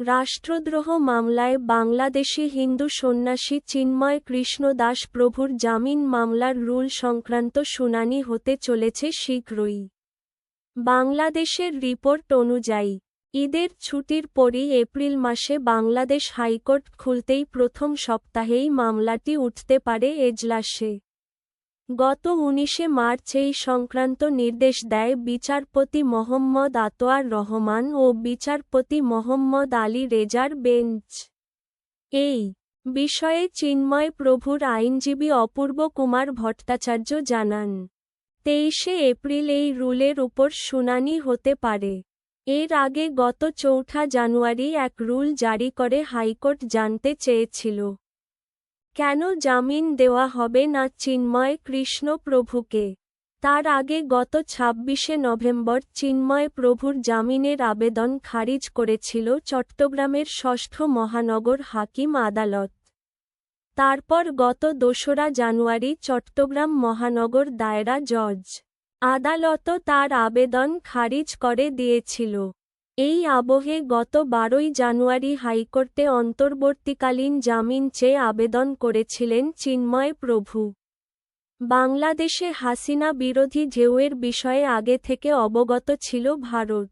রাষ্ট্রদ্রোহ মামলায় বাংলাদেশি হিন্দু সন্ন্যাসী চিন্ময় কৃষ্ণ দাস প্রভুর জামিন মামলার রুল সংক্রান্ত শুনানি হতে চলেছে শীঘ্রই। বাংলাদেশের রিপোর্ট অনুযায়ী, ঈদের ছুটির পরই এপ্রিল মাসে বাংলাদেশ হাইকোর্ট খুলতেই প্রথম সপ্তাহেই মামলাটি উঠতে পারে এজলাসে। গত উনিশে মার্চ এই সংক্রান্ত নির্দেশ দেয় বিচারপতি মোহাম্মদ আতোয়ার রহমান ও বিচারপতি মোহাম্মদ আলী রেজার বেঞ্চ। এই বিষয়ে চিন্ময় প্রভুর আইনজীবী অপূর্ব কুমার ভট্টাচার্য জানান, তেইশে এপ্রিল এই রুলের উপর শুনানি হতে পারে। এর আগে গত চৌঠা জানুয়ারি এক রুল জারি করে হাইকোর্ট জানতে চেয়েছিল। কেন জামিন দেওয়া হবে না চিন্ময় কৃষ্ণ প্রভুকে? তার আগে গত ছাব্বিশে নভেম্বর চিন্ময় প্রভুর জামিনের আবেদন খারিজ করেছিল চট্টগ্রামের ষষ্ঠ মহানগর হাকিম আদালত। তারপর গত দোসরা জানুয়ারি চট্টগ্রাম মহানগর দায়রা জজ আদালত তার আবেদন খারিজ করে দিয়েছিল। এই আবহে গত বারোই জানুয়ারি হাইকোর্টে অন্তর্বর্তীকালীন জামিন চেয়ে আবেদন করেছিলেন চিন্ময় প্রভু। বাংলাদেশে হাসিনা বিরোধী ঢেউয়ের বিষয়ে আগে থেকে অবগত ছিল ভারত।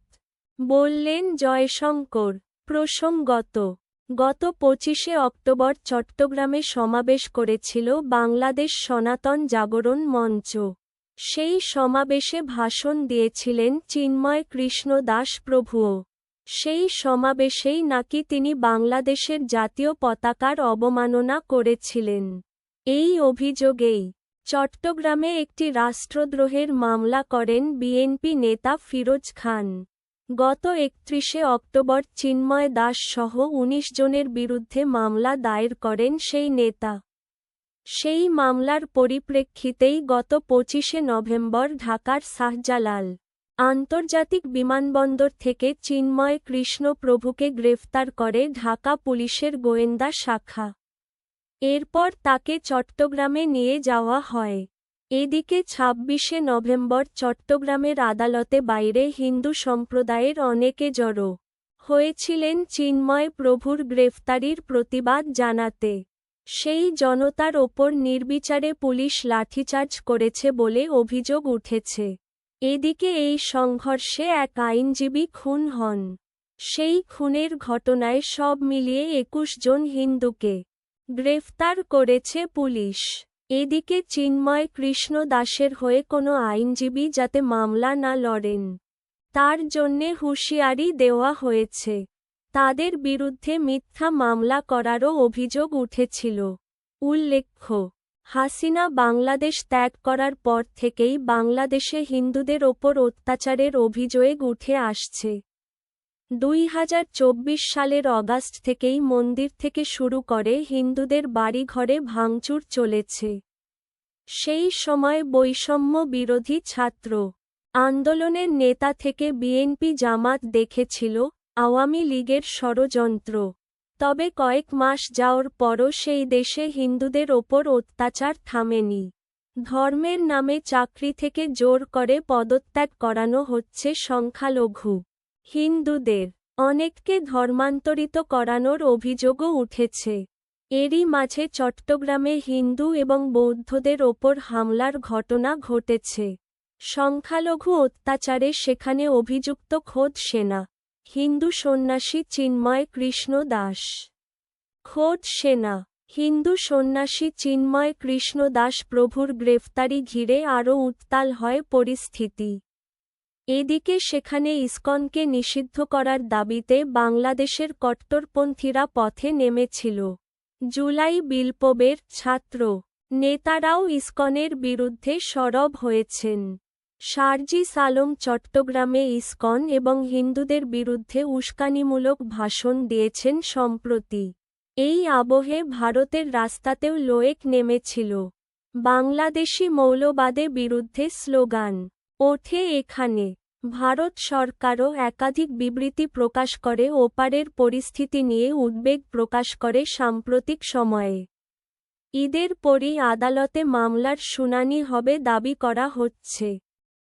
বললেন জয়শঙ্কর, প্রসঙ্গত, গত পঁচিশে অক্টোবর চট্টগ্রামে সমাবেশ করেছিল বাংলাদেশ সনাতন জাগরণ মঞ্চ। সেই সমাবেশে ভাষণ দিয়েছিলেন চিন্ময় কৃষ্ণ দাস প্রভুও। সেই সমাবেশেই নাকি তিনি বাংলাদেশের জাতীয় পতাকার অবমাননা করেছিলেন। এই অভিযোগেই চট্টগ্রামে একটি রাষ্ট্রদ্রোহের মামলা করেন বিএনপি নেতা ফিরোজ খান। গত একত্রিশে অক্টোবর চিন্ময় দাস সহ ১৯ জনের বিরুদ্ধে মামলা দায়ের করেন সেই নেতা। সেই মামলার পরিপ্রেক্ষিতেই গত পঁচিশে নভেম্বর ঢাকার শাহজালাল আন্তর্জাতিক বিমানবন্দর থেকে চিন্ময় কৃষ্ণ প্রভুকে গ্রেফতার করে ঢাকা পুলিশের গোয়েন্দা শাখা। এরপর তাকে চট্টগ্রামে নিয়ে যাওয়া হয়। এদিকে ছাব্বিশে নভেম্বর চট্টগ্রামের আদালতে বাইরে হিন্দু সম্প্রদায়ের অনেকে জড়ো হয়েছিলেন চিন্ময় প্রভুর গ্রেফতারির প্রতিবাদ জানাতে। সেই জনতার ওপর নির্বিচারে পুলিশ লাঠিচার্জ করেছে বলে অভিযোগ উঠেছে। এদিকে এই সংঘর্ষে এক আইনজীবী খুন হন। সেই খুনের ঘটনায় সব মিলিয়ে একুশ জন হিন্দুকে গ্রেফতার করেছে পুলিশ। এদিকে চিন্ময় কৃষ্ণ দাসের হয়ে কোনো আইনজীবী যাতে মামলা না লড়েন, তার জন্যে হুঁশিয়ারি দেওয়া হয়েছে। তাদের বিরুদ্ধে মিথ্যা মামলা করারও অভিযোগ উঠেছিল। উল্লেখ্য, হাসিনা বাংলাদেশ ত্যাগ করার পর থেকেই বাংলাদেশে হিন্দুদের ওপর অত্যাচারের অভিযোগ উঠে আসছে। দুই হাজার চব্বিশ সালের অগাস্ট থেকেই মন্দির থেকে শুরু করে হিন্দুদের বাড়িঘরে ভাঙচুর চলেছে। সেই সময় বৈষম্য বিরোধী ছাত্র আন্দোলনের নেতা থেকে বিএনপি জামাত দেখেছিল আওয়ামী লীগের ষড়যন্ত্র। তবে কয়েক মাস যাওয়ার পরও সেই দেশে হিন্দুদের ওপর অত্যাচার থামেনি। ধর্মের নামে চাকরি থেকে জোর করে পদত্যাগ করানো হচ্ছে সংখ্যালঘু হিন্দুদের। অনেককে ধর্মান্তরিত করানোর অভিযোগও উঠেছে। এরই মাঝে চট্টগ্রামে হিন্দু এবং বৌদ্ধদের ওপর হামলার ঘটনা ঘটেছে। সংখ্যালঘু অত্যাচারে সেখানে অভিযুক্ত খোদ সেনা। হিন্দু সন্ন্যাসী চিন্ময় কৃষ্ণ দাস। খোদ সেনা, হিন্দু সন্ন্যাসী চিন্ময় কৃষ্ণ দাস প্রভুর গ্রেফতারি ঘিরে আরও উত্তাল হয় পরিস্থিতি। এদিকে সেখানে ইসকনকে নিষিদ্ধ করার দাবিতে বাংলাদেশের কট্টরপন্থীরা পথে নেমেছিল। জুলাই বিলপবের ছাত্র, নেতারাও ইসকনের বিরুদ্ধে সরব হয়েছেন। শারজি সালম চট্টগ্রামে ইসকন এবং হিন্দুদের বিরুদ্ধে উস্কানিমূলক ভাষণ দিয়েছেন সম্প্রতি। এই আবহে ভারতের রাস্তাতেও লোয়েক নেমেছিল। বাংলাদেশি মৌলবাদে বিরুদ্ধে স্লোগান, ওঠে এখানে। ভারত সরকারও একাধিক বিবৃতি প্রকাশ করে ওপারের পরিস্থিতি নিয়ে উদ্বেগ প্রকাশ করে সাম্প্রতিক সময়ে। ঈদের পরই আদালতে মামলার শুনানি হবে দাবি করা হচ্ছে।